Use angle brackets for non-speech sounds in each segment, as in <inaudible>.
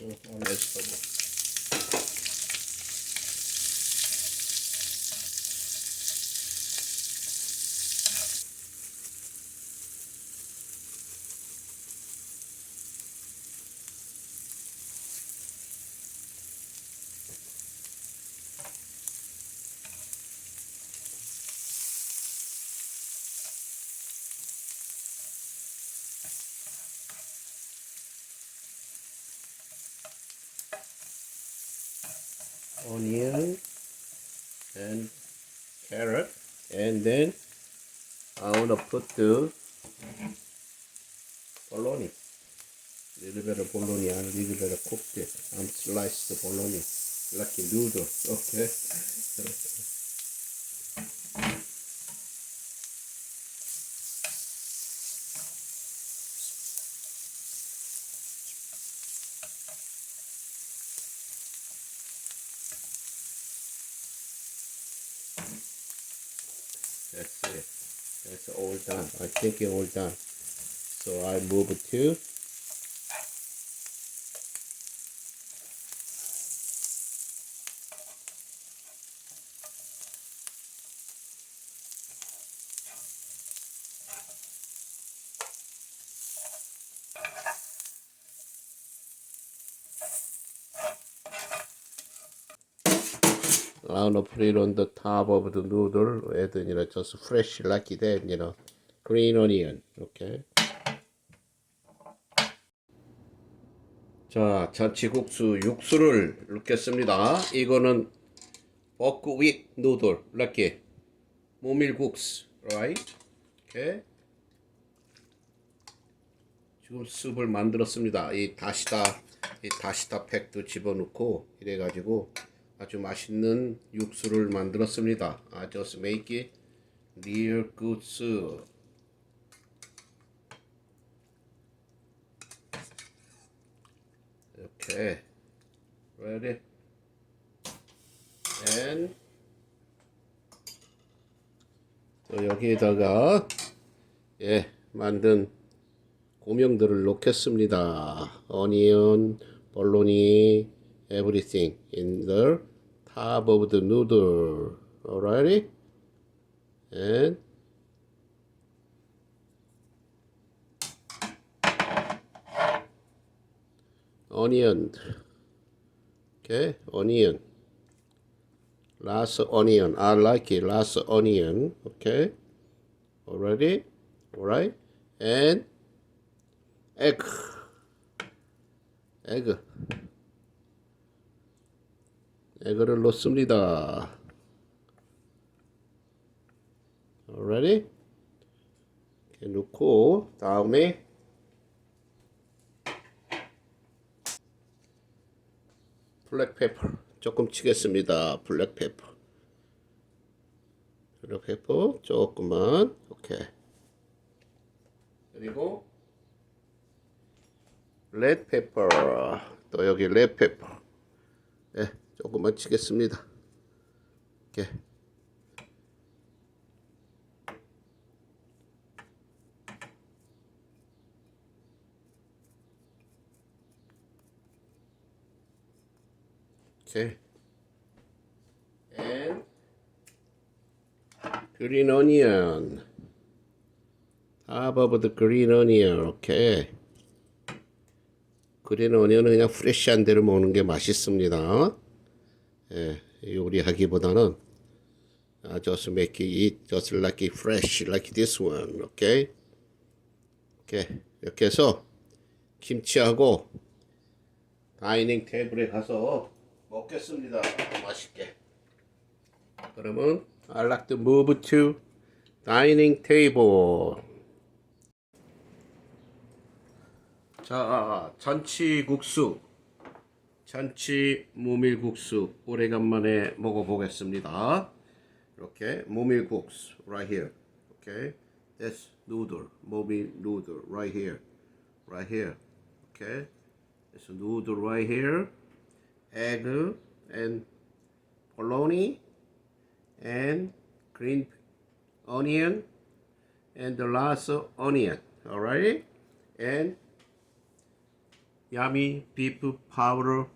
So, one vegetable. Onion and carrot and then I wanna put the bologna. A little bit of bologna and a little bit of cooked it and slice the bologna like noodle okay <laughs> done. I think it all done. So I move it to to put it on the top of the noodle and you know just fresh like that you know green onion. okay 자 잔치국수 육수를 넣겠습니다. 이거는 버크윗 누들 이렇게 모밀국수 right? okay 지금 숲을 만들었습니다. 이 다시다 이 다시다 팩도 집어넣고 이래 가지고 아주 맛있는 육수를 만들었습니다. I just make it real good soup. Okay, ready? And 또 여기에다가 예 만든 고명들을 넣겠습니다. onion, 볼로니, everything in the top of the noodle. Alrighty? And onion. Okay, onion. Last onion. I like it. Last onion. Okay. Already? Alright? And egg. egg. 에그를 넣습니다. Already? 이렇게 넣고 다음에 블랙페퍼 조금 치겠습니다. 블랙페퍼 블랙페퍼 조금만 오케이 그리고 레드페퍼 또 여기 레드페퍼 네, 조금만 치겠습니다. 이렇게. Okay. And green onion. Top of the green onion. Okay. 그린 오니언은 그냥 프레쉬한 대로 먹는 게 맛있습니다. 예, 요리하기보다는 uh, just make it just like it fresh like this one. Okay? okay. 이렇게 해서 김치하고 다이닝 테이블에 가서 먹겠습니다. 맛있게. 그러면 I like to move to dining table. 자, 잔치국수. 잔치 모밀국수 오래간만에 먹어보겠습니다. 이렇게 모밀국수 right here. Okay. That's noodle. 모밀 noodle right here. Right here. Okay. It's a noodle right here. Egg and bologna and green onion and the of onion. Alright? And yummy beef powder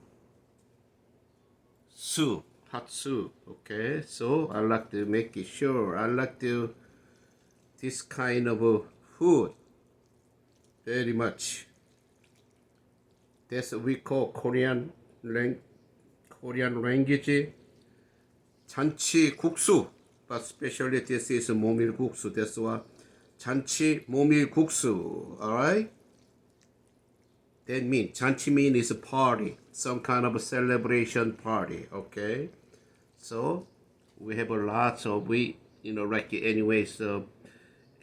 soup, hot soup. Okay, so I like to make it sure. I like to this kind of food very much. That's what we call Korean lang- Korean language 잔치 국수. But especially this is 모밀 국수. That's why 잔치 모밀 국수. Alright? That means 잔치 mean is a party, some kind of a celebration party. Okay, so we have a lot of we you know like anyway. So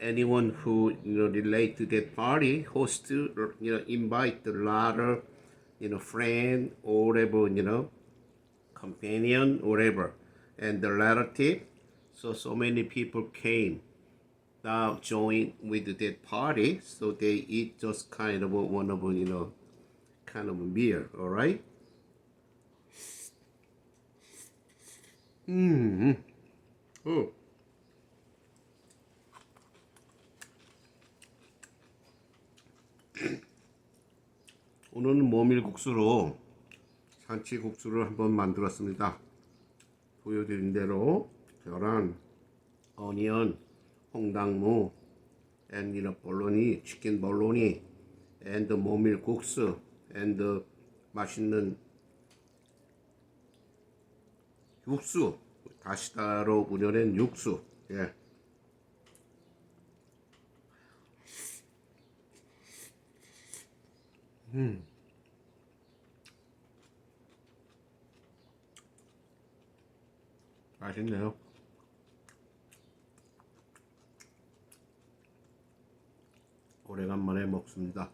anyone who you know relate to that party host to you know invite a lot of you know friend or whatever you know companion whatever and the relative. So so many people came now join with that party, so they eat just kind of one of you know, kind of a meal, all right? Mm. Oh. 오늘은 모밀국수로 산치국수를 한번 만들었습니다. 보여드린 대로 계란, 어니언, 홍당무, know 볼로니, 치킨 볼로니, and 모밀국수, and 맛있는 육수, 다시다로 우려낸 육수. 예. 맛있네요. 오래간만에 먹습니다.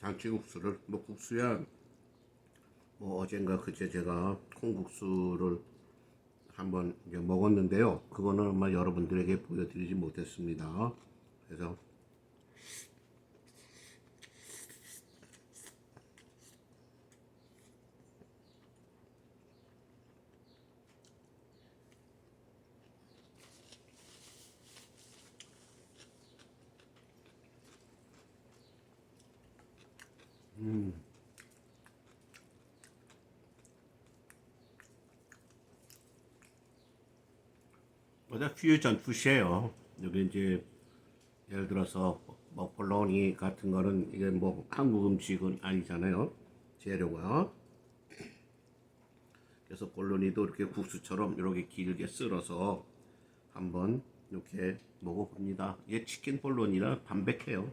장치국수를 뭐 국수야 뭐 어젠가 그제 제가 콩국수를 한번 먹었는데요. 그거는 아마 여러분들에게 보여드리지 못했습니다. 그래서 뭐다 퓨전 푸시예요. 여기 이제 예를 들어서 뭐 볼로니 같은 거는 이게 뭐 한국 음식은 아니잖아요. 재료가. 그래서 볼로니도 이렇게 국수처럼 이렇게 길게 썰어서 한번 이렇게 먹어봅니다. 이게 치킨 볼로니라 담백해요.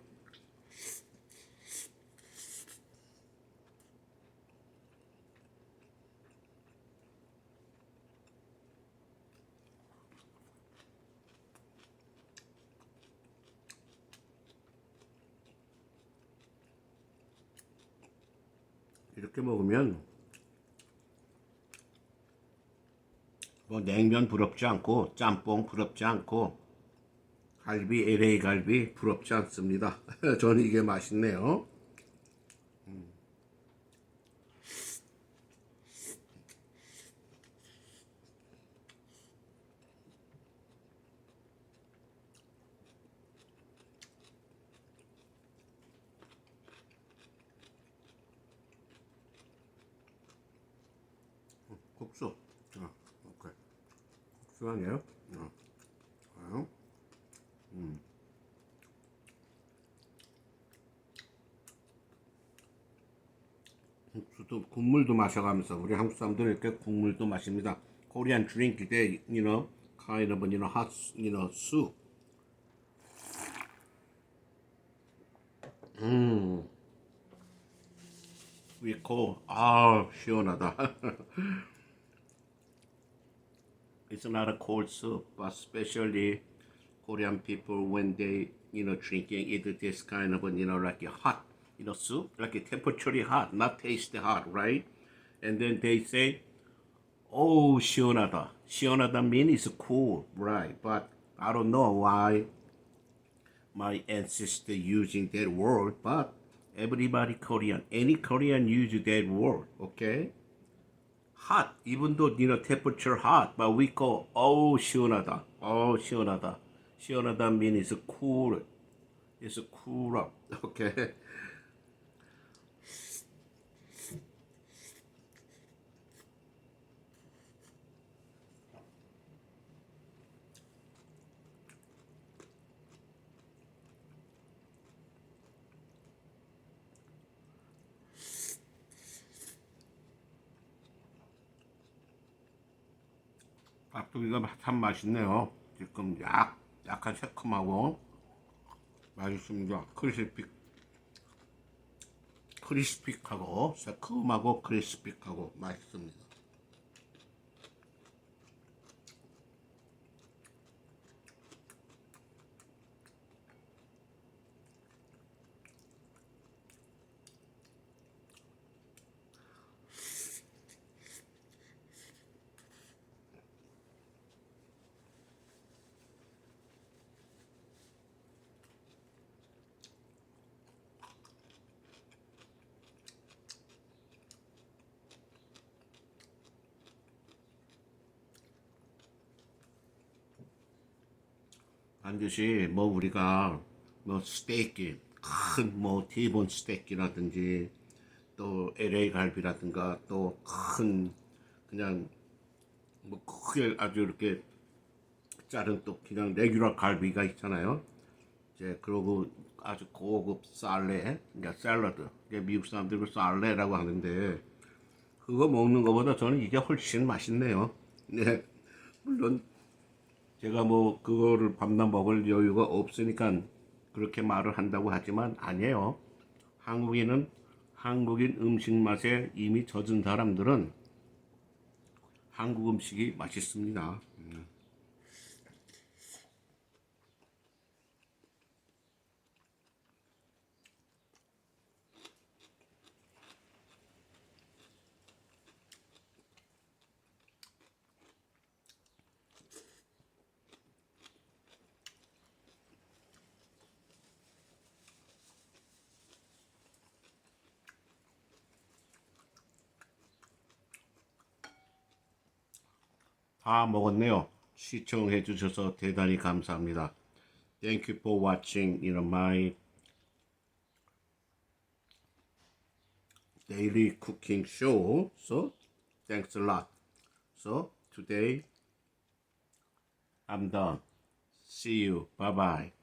이렇게 먹으면 뭐 냉면 부럽지 않고 짬뽕 부럽지 않고 갈비 LA 갈비 부럽지 않습니다. <laughs> 저는 이게 맛있네요. 음. 국수. 어, 오케이. 아니에요? 어. 어. 음. 국수도 국물도 마셔가면서 우리 한국 사람들은 이렇게 국물도 마십니다. Korean drink they you know kind of. 음. Call 아 시원하다. it's not a cold soup, but especially Korean people when they you know drinking either this kind of you know like a hot you know soup, like a temperature hot, not tasty hot, right? And then they say, oh shionada, shionada means cool, right? But I don't know why my ancestor using that word, but everybody Korean, any Korean use that word, okay? Hot, even though you know temperature hot, but we call oh 시원하다, oh 시원하다, 시원하다 mean is cool. It's cool up. Okay. 깍두기가 참 맛있네요. 지금 약, 약간 새콤하고 맛있습니다. 크리스픽, 크리스픽하고 새콤하고 크리스픽하고 맛있습니다. 반드시 뭐 우리가 뭐 스테이크 큰 뭐 티본 스테이크라든지 또 LA 갈비라든가 또 큰 그냥 뭐 크게 아주 이렇게 자른 또 그냥 레귤러 갈비가 있잖아요. 이제 그러고 아주 고급 쌀레, 그러니까 샐러드. 미국 사람들은 쌀레라고 하는데 그거 먹는 것보다 저는 이게 훨씬 맛있네요. 네, 물론 제가 뭐 그거를 밤낮 먹을 여유가 없으니까 그렇게 말을 한다고 하지만 아니에요. 한국인은 한국인 음식 맛에 이미 젖은 사람들은 한국 음식이 맛있습니다. 음. 다 먹었네요. 시청해 주셔서 대단히 감사합니다. Thank you for watching know, my daily cooking show. So, thanks a lot. So, today I'm done. See you. Bye bye.